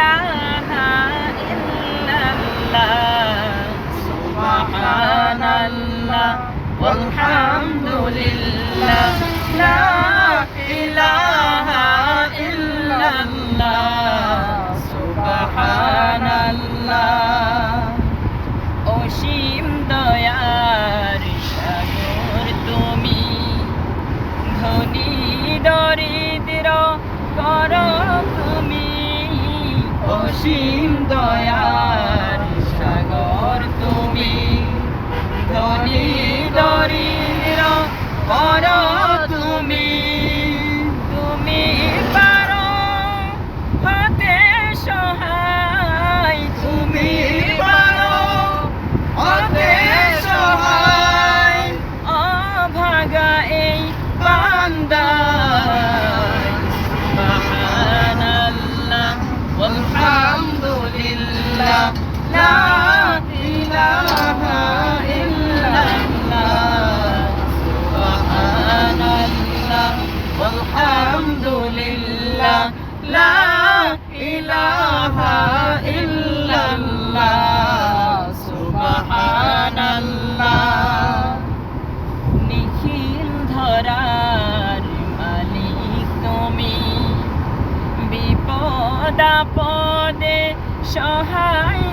ইলাহা ইল্লাল্লাহ সুবহানাল্লাহ walhamdulillah লা ইলাহা অসীম দয়ার সাগর তুমি ধনী দরিদ্র কর লা ইলাহা ইল্লাল্লাহ সুবহানাল্লাহ। নিখিল ধরার তুমি। বিপদ আপদে সহায়